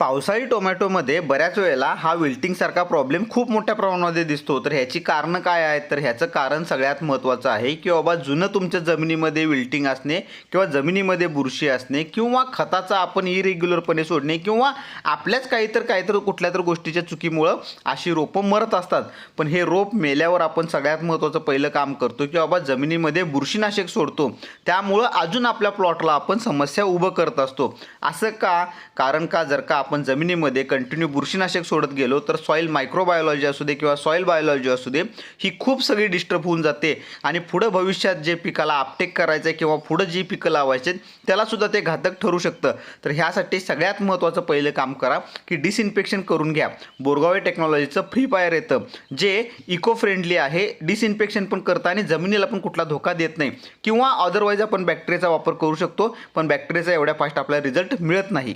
पावसाळी टोमॅटोमध्ये बऱ्याच वेळेला हा विल्टिंगसारखा प्रॉब्लेम खूप मोठ्या प्रमाणामध्ये दिसतो. तर ह्याची कारणं काय आहेत? तर ह्याचं कारण सगळ्यात महत्त्वाचं आहे की बाबा जुनं तुमच्या जमिनीमध्ये विल्टिंग असणे किंवा जमिनीमध्ये बुरशी असणे किंवा खताचा आपण इरेग्युलरपणे सोडणे किंवा आपल्याच काहीतर काहीतर कुठल्या तर गोष्टीच्या चुकीमुळं अशी रोपं मरत असतात. पण हे रोप मेल्यावर आपण सगळ्यात महत्त्वाचं पहिलं काम करतो की बाबा जमिनीमध्ये बुरशीनाशक सोडतो. त्यामुळं अजून आपल्या प्लॉटला आपण समस्या उभं करत असतो. असं का? कारण का? जर का आपण जमिनीमध्ये कंटिन्यू बुरशीनाशक सोडत गेलो तर सॉईल मायक्रोबायोलॉजी असू दे किंवा सॉईल बायोलॉजी असू दे ही खूप सगळी डिस्टर्ब होऊन जाते. आणि पुढं भविष्यात जे पिकाला आपटेक करायचं आहे किंवा पुढं जी पिकं लावायचे त्यालासुद्धा ते घातक ठरू शकतं. तर ह्यासाठी सगळ्यात महत्त्वाचं पहिलं काम करा की डिसइन्फेक्शन करून घ्या. बोरगावे टेक्नॉलॉजीचं फ्री फायर येतं. जे इको फ्रेंडली आहे डिसइन्फेक्शन पण करतं आणि जमिनीला पण कुठला धोका देत नाही. किंवा अदरवाईज आपण बॅक्टेरियाचा वापर करू शकतो पण बॅक्टेरियाचा एवढ्या फास्ट आपल्याला रिझल्ट मिळत नाही.